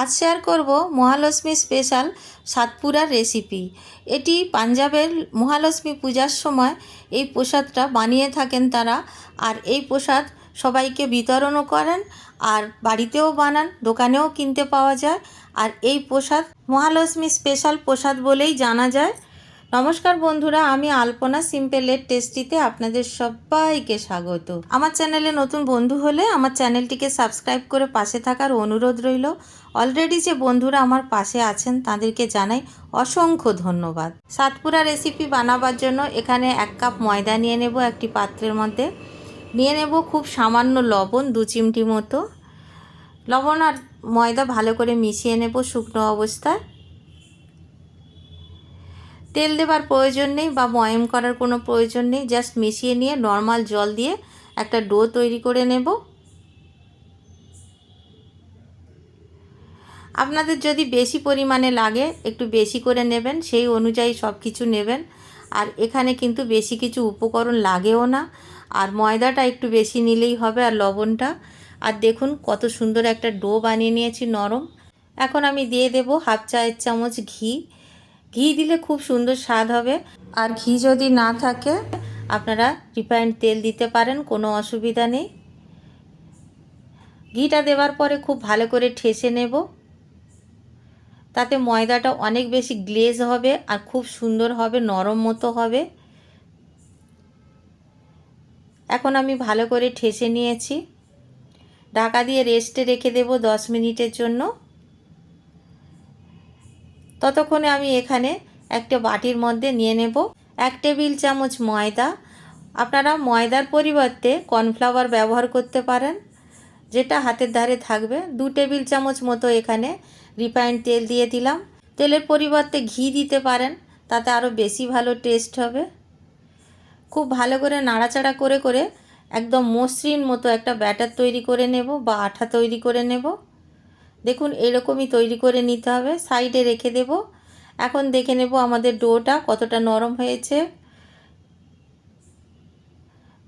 আজ শেয়ার করব Mahalakshmi special সাতপুরার recipe এটি পাঞ্জাবের মহালক্ষ্মী পূজার সময় এই প্রসাদটা বানিয়ে থাকেন তারা আর এই প্রসাদ সবাইকে বিতরণও করেন আর বাড়িতেও বানান, দোকানেও কিনতে পাওয়া যায়। আর এই প্রসাদ মহালক্ষ্মী স্পেশাল প্রসাদ বলেই জানা যায়। নমস্কার বন্ধুরা, আমি আলপনা সিম্পলের টেস্টিতে আপনাদের সবাইকে স্বাগত। আমার চ্যানেলে নতুন বন্ধু হলে আমার চ্যানেলটিকে সাবস্ক্রাইব করে পাশে থাকার অনুরোধ রইল। অলরেডি যে বন্ধুরা আমার পাশে আছেন, তাদেরকে জানাই অসংখ্য ধন্যবাদ। সাতপুরা রেসিপি বানাবার জন্য এখানে এক কাপ ময়দা নিয়ে নেব একটি পাত্রের মধ্যে। নিয়ে নেব খুব সামান্য লবণ, দু চিমটি মতো। লবণ আর ময়দা ভালো করে মিশিয়ে নেব শুকনো অবস্থায়। তেল দেবার প্রয়োজন নেই বা ময়ম করার কোনো প্রয়োজন নেই জাস্ট মিশিয়ে নিয়ে নর্মাল জল দিয়ে একটা ডো তৈরি করে নেব। আপনাদের যদি বেশি পরিমাণে লাগে, একটু বেশি করে নেবেন, সেই অনুযায়ী সব কিছু নেবেন। আর এখানে কিন্তু বেশি কিছু উপকরণ লাগেও না। আর ময়দাটা একটু বেশি নিলেই হবে আর লবণটা। আর দেখুন কত সুন্দর একটা ডো বানিয়ে নিয়েছি নরম। এখন আমি দিয়ে দেব হাফ চায়ের চামচ ঘি। ঘি দিলে খুব সুন্দর স্বাদ হবে। আর ঘি যদি না থাকে, আপনারা রিফাইন্ড তেল দিতে পারেন, কোনো অসুবিধা নেই। ঘিটা দেওয়ার পরে খুব ভালো করে ঠেসে নেব। তাতে ময়দাটা অনেক বেশি গ্লেজ হবে আর খুব সুন্দর হবে, নরম মতো হবে। এখন আমি ভালো করে ঠেসে নিয়েছি। ঢাকা দিয়ে রেস্টে রেখে দেব দশ মিনিটের জন্য। ততক্ষণে আমি এখানে একটা বাটির মধ্যে নিয়ে নেব এক টেবিল চামচ ময়দা। আপনারা ময়দার পরিবর্তে কর্নফ্লাওয়ার ব্যবহার করতে পারেন, যেটা হাতের ধারে থাকবে। দু টেবিল চামচ মতো এখানে রিফাইন্ড তেল দিয়ে দিলাম। তেলের পরিবর্তে ঘি দিতে পারেন, তাতে আরও বেশি ভালো টেস্ট হবে। খুব ভালো করে নাড়াচাড়া করে করে একদম মসৃণ মতো একটা ব্যাটার তৈরি করে নেব বা আঠা তৈরি করে নেব। দেখুন, এরকমই তৈরি করে নিতে হবে। সাইডে রেখে দেব। এখন দেখে নেব আমাদের ডোটা কতটা নরম হয়েছে।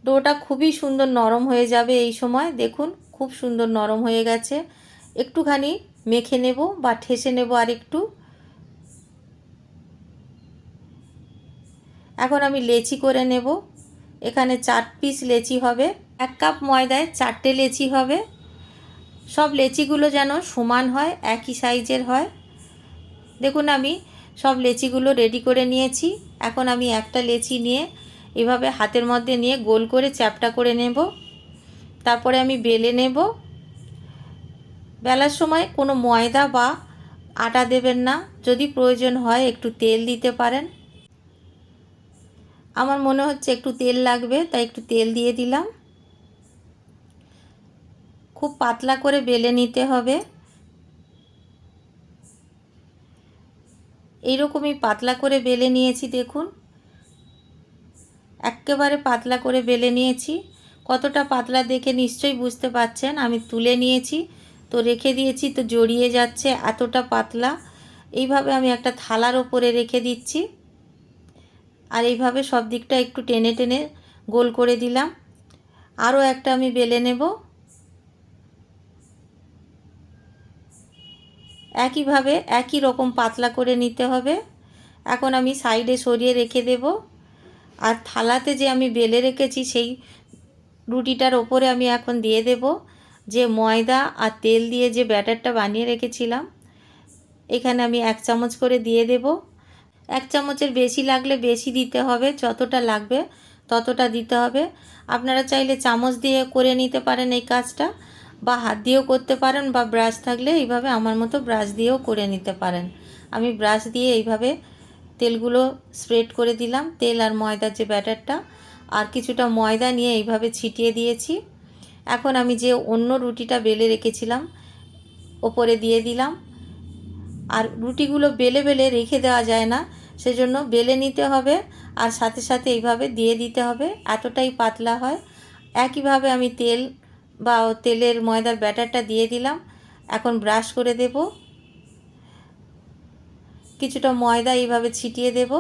ডোটা খুবই সুন্দর নরম হয়ে যাবে এই সময়। দেখুন, খুব সুন্দর নরম হয়ে গেছে। একটুখানি মেখে নেব বা ঠেসে নেব আর একটু এখন আমি লেচি করে নেব। এখানে চার পিস লেচি হবে। এক কাপ ময়দায় চারটে লেচি হবে। সব লেচিগুলো যেন সমান হয়, একই সাইজের হয়। দেখুন আমি সব লেচিগুলো রেডি করে নিয়েছি। এখন আমি একটা লেচি নিয়ে এভাবে হাতের মধ্যে নিয়ে গোল করে চ্যাপটা করে নেব। তারপরে আমি বেলে নেব। বেলার সময় কোনো ময়দা বা আটা দেবেন না। যদি প্রয়োজন হয় একটু তেল দিতে পারেন। আমার মনে হচ্ছে একটু তেল লাগবে, তাই একটু তেল দিয়ে দিলাম। খুব পাতলা করে বেলে নিতে হবে। এইরকমই পাতলা করে বেলে নিয়েছি, দেখুন। একেবারে পাতলা করে বেলে নিয়েছি। কতটা পাতলা দেখে নিশ্চয়ই বুঝতে পাচ্ছেন আমি তুলে নিয়েছি, তো রেখে দিয়েছি, তো জড়িয়ে যাচ্ছে এতটা পাতলা। এইভাবে আমি একটা থালার ওপরে রেখে দিচ্ছি। আর এইভাবে সব দিকটা একটু টেনে টেনে গোল করে দিলাম। আরও একটা আমি বেলে নেব। একইভাবে একই রকম পাতলা করে নিতে হবে। এখন আমি সাইডে সরিয়ে রেখে দেব। আর থালাতে যে আমি বেলে রেখেছি, সেই রুটিটার ওপরে আমি এখন দিয়ে দেব যে ময়দা আর তেল দিয়ে যে ব্যাটারটা বানিয়ে রেখেছিলাম, এখানে আমি এক চামচ করে দিয়ে দেব। এক চামচের বেশি লাগলে বেশি দিতে হবে, যতটা লাগবে ততটা দিতে হবে। আপনারা চাইলে চামচ দিয়ে করে নিতে পারেন এই কাজটা। বা হাত দিয়েও করতে পারেন বা ব্রাশ থাকলে এইভাবে আমার মতো ব্রাশ দিয়েও করে নিতে পারেন। আমি ব্রাশ দিয়ে এইভাবে তেলগুলো স্প্রেড করে দিলাম। তেল আর ময়দার যে ব্যাটারটা, আর কিছুটা ময়দা নিয়ে এইভাবে ছিটিয়ে দিয়েছি। এখন আমি যে অন্য রুটিটা বেলে রেখেছিলাম, ওপরে দিয়ে দিলাম। আর রুটিগুলো বেলে বেলে রেখে দেওয়া যায় না, সেজন্য বেলে নিতে হবে আর সাথে সাথে এইভাবে দিয়ে দিতে হবে। এতটাই পাতলা হয়। একইভাবে আমি তেল বা তেলের ময়দার ব্যাটারটা দিয়ে দিলাম। এখন ব্রাশ করে দেব। কিছুটা ময়দা এইভাবে ছিটিয়ে দেব।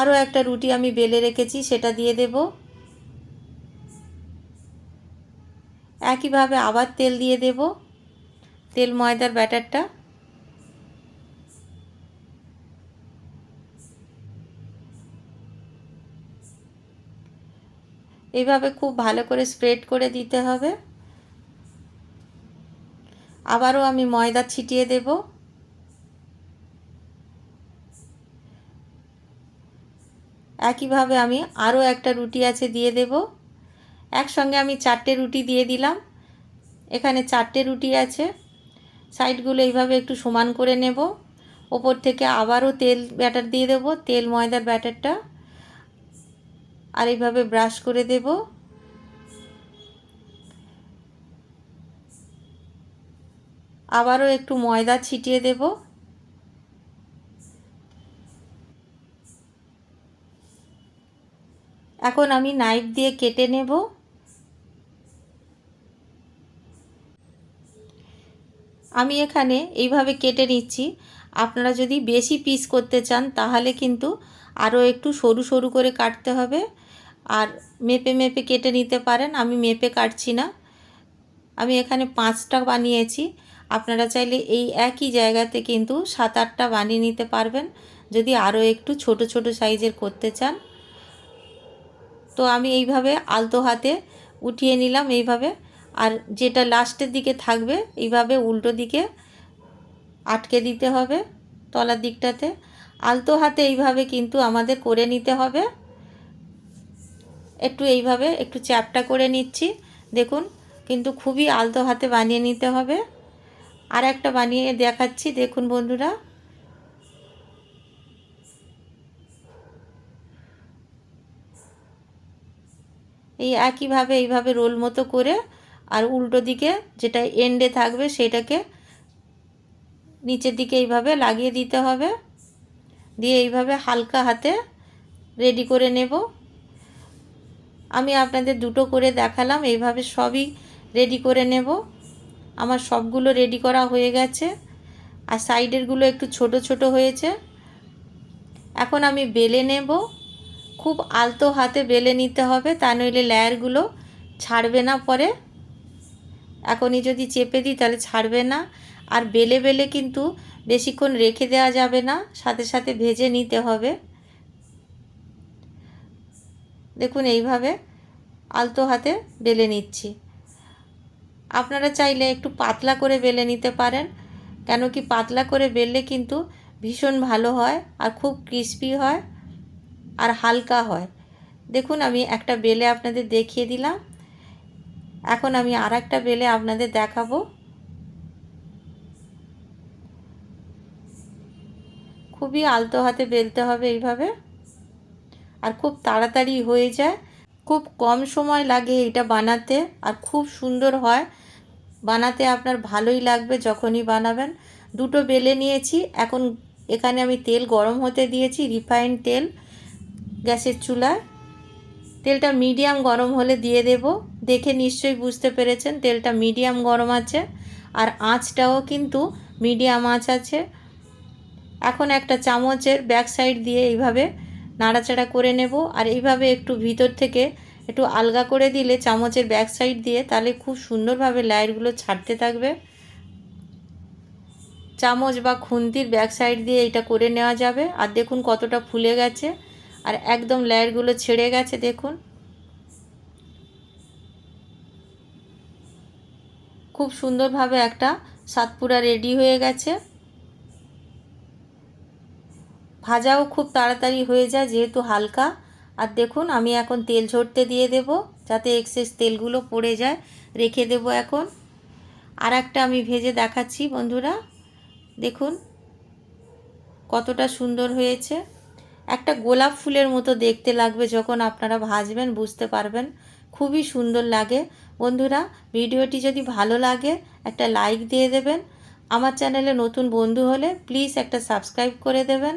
আরও একটা রুটি আমি বেলে রেখেছি, সেটা দিয়ে দেব। একইভাবে আবার তেল দিয়ে দেব, তেল ময়দার ব্যাটারটা। এইভাবে খুব ভালো করে স্প্রেড করে দিতে হবে। আবারও আমি ময়দা ছিটিয়ে দেব। একইভাবে আমি আরও একটা রুটি আছে দিয়ে দেব। একসঙ্গে আমি চারটে রুটি দিয়ে দিলাম। এখানে চারটে রুটি আছে। সাইডগুলো এইভাবে একটু সমান করে নেব। ওপর থেকে আবারও তেল ব্যাটার দিয়ে দেব, তেল ময়দার ব্যাটারটা। আর এইভাবে ব্রাশ করে দেব। আবারও একটু ময়দা ছিটিয়ে দেব। এখন আমি নাইফ দিয়ে কেটে নেব। আমি এখানে এইভাবে কেটে নিচ্ছি। আপনারা যদি বেশি পিস করতে চান, তাহলে কিন্তু আরও একটু সরু সরু করে কাটতে হবে। আর মেপে মেপে কেটে নিতে পারেন, আমি মেপে কাটছি না। আমি এখানে পাঁচটা বানিয়েছি। আপনারা চাইলে এই একই জায়গাতে কিন্তু সাত আটটা বানিয়ে নিতে পারবেন, যদি আরও একটু ছোট ছোট সাইজের করতে চান। তো আমি এইভাবে আলতো হাতে উঠিয়ে নিলাম এইভাবে। আর যেটা লাস্টের দিকে থাকবে, এইভাবে উল্টো দিকে আটকে দিতে হবে তলার দিকটাতে। আলতো হাতে এইভাবে কিন্তু আমাদের করে নিতে হবে। একটু এইভাবে একটু চ্যাপটা করে নিচ্ছি। দেখুন, কিন্তু খুবই আলতো হাতে বানিয়ে নিতে হবে। আর একটা বানিয়ে দেখাচ্ছি, দেখুন বন্ধুরা। এই একইভাবে, এইভাবে রোল মতো করে আর উল্টো দিকে যেটা এন্ডে থাকবে সেটাকে নিচের দিকে এইভাবে লাগিয়ে দিতে হবে। দিয়ে এইভাবে হালকা হাতে রেডি করে নেব। আমি আপনাদের দুটো করে দেখালাম, এইভাবে সবই রেডি করে নেব। আমার সবগুলো রেডি করা হয়ে গেছে আর সাইডেরগুলো একটু ছোট ছোট হয়েছে। এখন আমি বেলে নেব। খুব আলতো হাতে বেলে নিতে হবে, তা নইলে লেয়ারগুলো ছাড়বে না পরে। এখনই যদি চেপে দিই তাহলে ছাড়বে না। আর বেলে বেলে কিন্তু বেশিক্ষণ রেখে দেওয়া যাবে না, সাথে সাথে ভেজে নিতে হবে। দেখুন এইভাবে আলতো হাতে বেলে নিচ্ছি। আপনারা চাইলে একটু পাতলা করে বেলে নিতে পারেন, কেন কি পাতলা করে বেললে কিন্তু ভীষণ ভালো হয় আর খুব ক্রিস্পি হয় আর হালকা হয়। দেখুন আমি একটা বেলে আপনাদের দেখিয়ে দিলাম। এখন আমি আর একটা বেলে আপনাদের দেখাবো। খুবই আলতো হাতে বেলতে হবে এইভাবে। আর খুব তাড়াতাড়ি হয়ে যায়। খুব কম সময় লাগে এটা বানাতে আর খুব সুন্দর হয়। বানাতে আপনার ভালোই লাগবে যখনই বানাবেন। দুটো বেলে নিয়েছি, এখন এখানে আমি তেল গরম হতে দিয়েছি রিফাইন তেল গ্যাসের চুলায়। তেলটা মিডিয়াম গরম হলে দিয়ে দেব। দেখে নিশ্চয়ই বুঝতে পেরেছেন, তেলটা মিডিয়াম গরম আছে। আর আঁচটাও কিন্তু মিডিয়াম আঁচ আছে। এখন একটা চামচের ব্যাক সাইড দিয়ে এইভাবে নাড়াচাড়া করে নেব। আর এইভাবে একটু ভিতর থেকে একটু আলগা করে দিলে চামচের ব্যাক সাইড দিয়ে তাহলে খুব সুন্দরভাবে লাইটগুলো ছাড়তে থাকবে। চামচ বা খুন্তির ব্যাক সাইড দিয়ে এটা করে নেওয়া যাবে। আর দেখুন কতটা ফুলে গেছে। আর একদম লেয়ারগুলো ছেড়ে গেছে, দেখুন। খুব সুন্দরভাবে একটা সাতপুরা রেডি হয়ে গেছে। ভাজাও খুব তাড়াতাড়ি হয়ে যায় যেহেতু হালকা। আর দেখুন, আমি এখন তেল ঝরতে দিয়ে দেব যাতে এক্সেস তেলগুলো পড়ে যায়। রেখে দেব এখন। আর একটা আমি ভেজে দেখাচ্ছি বন্ধুরা। দেখুন, কতটা সুন্দর হয়েছে। একটা গোলাপ ফুলের মতো দেখতে লাগবে যখন আপনারা ভাজবেন, বুঝতে পারবেন। খুবই সুন্দর লাগে। বন্ধুরা, ভিডিওটি যদি ভালো লাগে, একটা লাইক দিয়ে দেবেন। আমার চ্যানেলে নতুন বন্ধু হলে প্লিজ একটা সাবস্ক্রাইব করে দেবেন।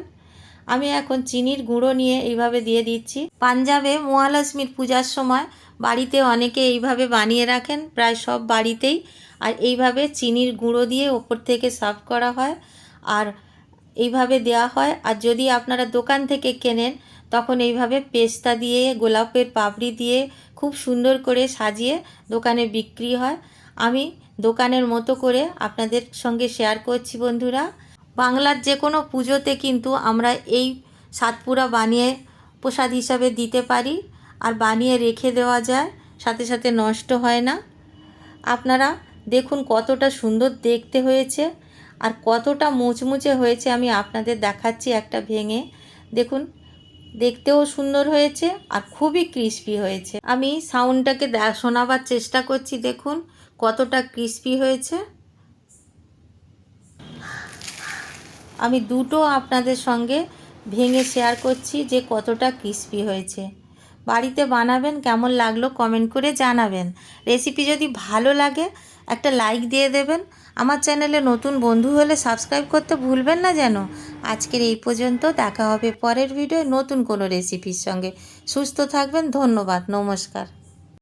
আমি এখন চিনির গুঁড়ো নিয়ে এইভাবে দিয়ে দিচ্ছি। পাঞ্জাবে মহালক্ষ্মীর পূজার সময় বাড়িতে অনেকে এইভাবে বানিয়ে রাখেন, প্রায় সব বাড়িতেই। আর এইভাবে চিনির গুঁড়ো দিয়ে ওপর থেকে সার্ভ করা হয় আর এইভাবে দেওয়া হয়। আর যদি আপনারা দোকান থেকে কেনেন, তখন এইভাবে পেস্তা দিয়ে, গোলাপের পাপড়ি দিয়ে খুব সুন্দর করে সাজিয়ে দোকানে বিক্রি হয়। আমি দোকানের মতো করে আপনাদের সঙ্গে শেয়ার করছি বন্ধুরা। বাংলার যে কোনো পুজোতে কিন্তু আমরা এই সাতপুরা বানিয়ে প্রসাদ হিসাবে দিতে পারি। আর বানিয়ে রেখে দেওয়া যায়, সাথে সাথে নষ্ট হয় না। আপনারা দেখুন কতটা সুন্দর দেখতে হয়েছে আর কতটা মুচমুচে হয়েছে আমি আপনাদের দেখাচ্ছি একটা ভেঙে। দেখুন, দেখতেও সুন্দর হয়েছে আর খুবই ক্রিস্পি হয়েছে। আমি সাউন্ডটাকে শোনাবার চেষ্টা করছি, দেখুন কতটা ক্রিস্পি হয়েছে। আমি দুটো আপনাদের সঙ্গে ভেঙে শেয়ার করছি যে কতটা ক্রিস্পি হয়েছে। বাড়িতে বানাবেন, কেমন লাগল কমেন্ট করে জানাবেন। রেসিপি যদি ভালো লাগে, একটা লাইক দিয়ে দেবেন। আমার চ্যানেলে নতুন বন্ধু হলে সাবস্ক্রাইব করতে ভুলবেন না যেন। আজকের এই পর্যন্ত, দেখা হবে পরের ভিডিও নতুন কোনো রেসিপির সঙ্গে। সুস্থ থাকবেন, ধন্যবাদ, নমস্কার।